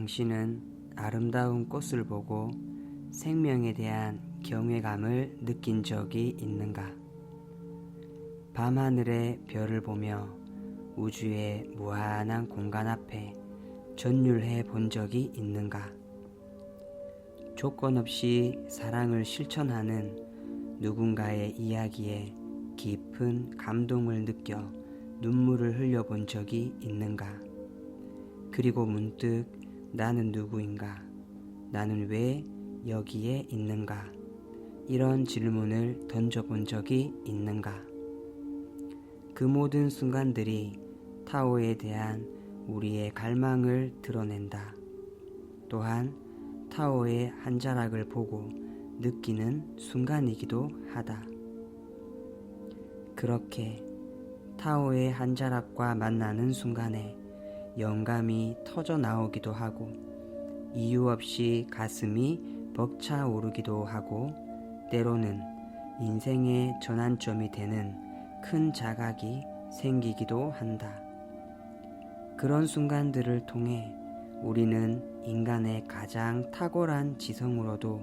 당신은 아름다운 꽃을 보고 생명에 대한 경외감을 느낀 적이 있는가? 밤하늘의 별을 보며 우주의 무한한 공간 앞에 전율해 본 적이 있는가? 조건 없이 사랑을 실천하는 누군가의 이야기에 깊은 감동을 느껴 눈물을 흘려본 적이 있는가? 그리고 문득 나는 누구인가? 나는 왜 여기에 있는가? 이런 질문을 던져본 적이 있는가? 그 모든 순간들이 타오에 대한 우리의 갈망을 드러낸다. 또한 타오의 한 자락을 보고 느끼는 순간이기도 하다. 그렇게 타오의 한 자락과 만나는 순간에 영감이 터져 나오기도 하고 이유 없이 가슴이 벅차오르기도 하고 때로는 인생의 전환점이 되는 큰 자각이 생기기도 한다. 그런 순간들을 통해 우리는 인간의 가장 탁월한 지성으로도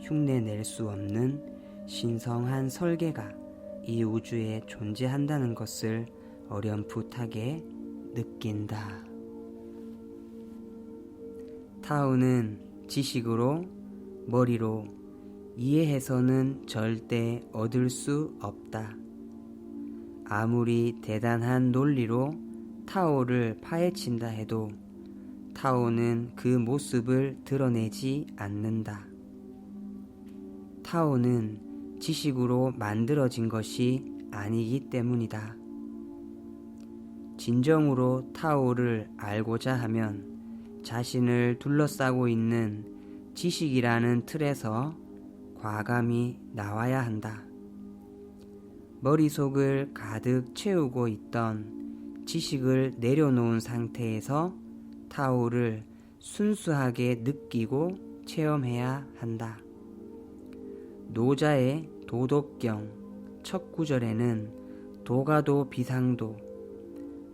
흉내 낼 수 없는 신성한 설계가 이 우주에 존재한다는 것을 어렴풋하게 느낀다. 타오는 지식으로 머리로 이해해서는 절대 얻을 수 없다. 아무리 대단한 논리로 타오를 파헤친다 해도 타오는 그 모습을 드러내지 않는다. 타오는 지식으로 만들어진 것이 아니기 때문이다. 진정으로 타오를 알고자 하면 자신을 둘러싸고 있는 지식이라는 틀에서 과감히 나와야 한다. 머릿속을 가득 채우고 있던 지식을 내려놓은 상태에서 타오를 순수하게 느끼고 체험해야 한다. 노자의 도덕경 첫 구절에는 도가도 비상도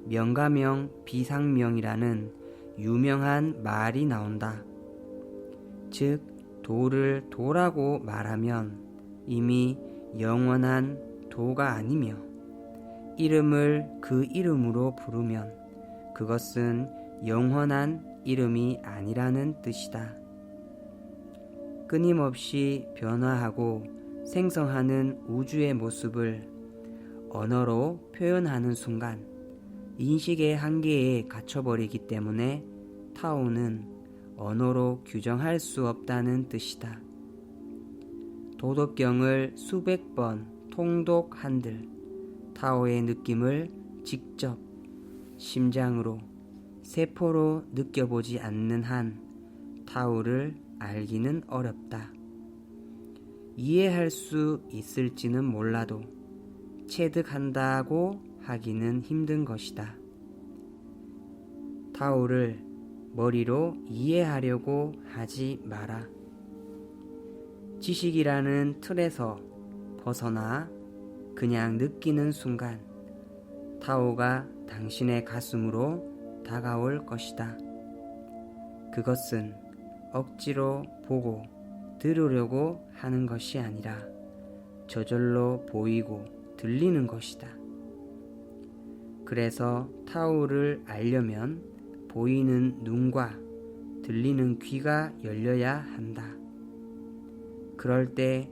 명가명 비상명이라는 유명한 말이 나온다. 즉 도를 도라고 말하면 이미 영원한 도가 아니며 이름을 그 이름으로 부르면 그것은 영원한 이름이 아니라는 뜻이다. 끊임없이 변화하고 생성하는 우주의 모습을 언어로 표현하는 순간 인식의 한계에 갇혀버리기 때문에 타오는 언어로 규정할 수 없다는 뜻이다. 도덕경을 수백 번 통독한들 타오의 느낌을 직접 심장으로 세포로 느껴보지 않는 한 타오를 알기는 어렵다. 이해할 수 있을지는 몰라도 체득한다고 하기는 힘든 것이다. 타오를 머리로 이해하려고 하지 마라. 지식이라는 틀에서 벗어나 그냥 느끼는 순간 타오가 당신의 가슴으로 다가올 것이다. 그것은 억지로 보고 들으려고 하는 것이 아니라 저절로 보이고 들리는 것이다. 그래서 타오를 알려면 보이는 눈과 들리는 귀가 열려야 한다. 그럴 때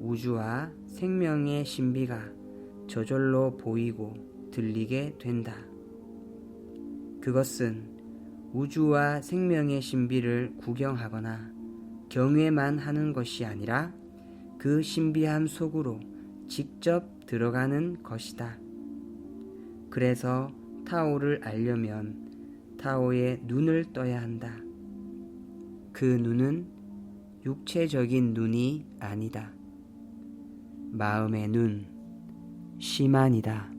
우주와 생명의 신비가 저절로 보이고 들리게 된다. 그것은 우주와 생명의 신비를 구경하거나 경외만 하는 것이 아니라 그 신비함 속으로 직접 들어가는 것이다. 그래서 타오를 알려면 타오의 눈을 떠야 한다. 그 눈은 육체적인 눈이 아니다. 마음의 눈, 시만이다.